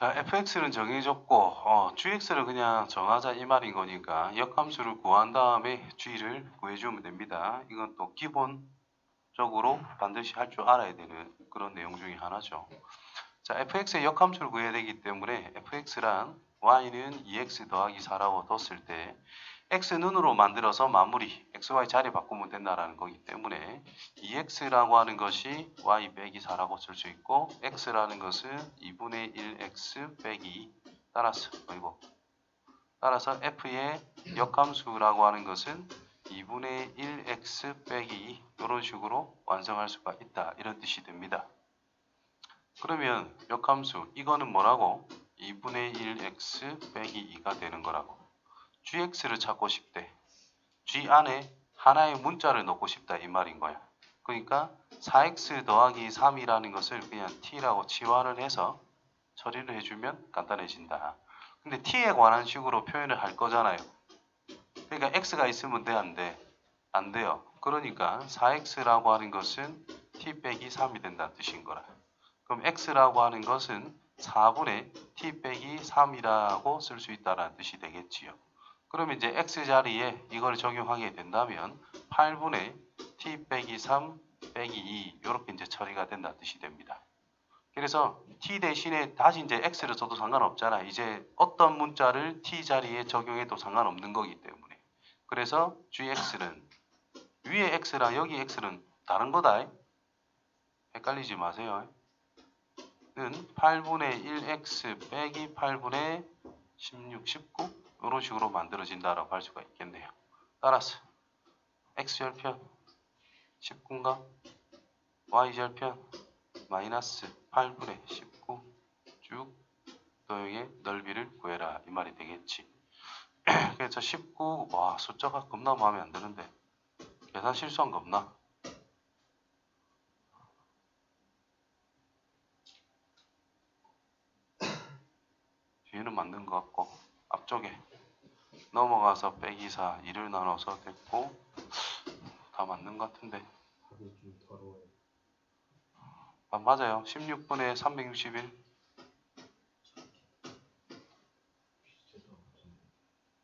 자, fx는 정해졌고 어, gx를 그냥 정하자 이 말인 거니까 역함수를 구한 다음에 g를 구해주면 됩니다. 이건 또 기본적으로 반드시 할 줄 알아야 되는 그런 내용 중에 하나죠. 자, fx의 역함수를 구해야 되기 때문에 fx란 y는 2x 더하기 4라고 뒀을 때 x 눈으로 만들어서 마무리 xy 자리 바꾸면 된다라는 거기 때문에 2x라고 하는 것이 y 빼기 4라고 쓸 수 있고 x라는 것은 2분의 1x 빼기 2 따라서 어이구 따라서 f의 역함수라고 하는 것은 2분의 1x 빼기 2 이런 식으로 완성할 수가 있다 이런 뜻이 됩니다. 그러면 역함수 이거는 뭐라고? 2분의 1x 빼기 2가 되는 거라고 gx를 찾고 싶대. G 안에 하나의 문자를 넣고 싶다 이 말인 거야. 그러니까 4x 더하기 3이라는 것을 그냥 t라고 치환을 해서 처리를 해주면 간단해진다. 근데 t에 관한 식으로 표현을 할 거잖아요. 그러니까 x가 있으면 돼 안 돼? 안 돼요. 그러니까 4x라고 하는 것은 t 빼기 3이 된다는 뜻인 거라. 그럼 x라고 하는 것은 4분의 t 빼기 3이라고 쓸 수 있다는 뜻이 되겠지요. 그러면 이제 x 자리에 이걸 적용하게 된다면 8분의 t 빼기 3 빼기 2 이렇게 이제 처리가 된다는 뜻이 됩니다. 그래서 t 대신에 다시 이제 x를 써도 상관없잖아. 이제 어떤 문자를 t 자리에 적용해도 상관없는 거기 때문에. 그래서 gx는 위에 x랑 여기 x는 다른 거다. 헷갈리지 마세요. 는 8분의 1x 빼기 8분의 16, 19 이런 식으로 만들어진다라고 할 수가 있겠네요. 따라서 x절편 19인가 y절편 마이너스 8분의 19쭉 도형의 넓이를 구해라 이 말이 되겠지. 그래서 19, 와 숫자가 겁나 마음에 안 드는데 계산 실수한 거 없나? 뒤에는 맞는 것 같고 앞쪽에 넘어가서 빼기 4 2를 나눠서 됐고 다 맞는 것 같은데. 아, 맞아요. 16분에 361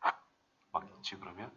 아, 맞겠지 그러면?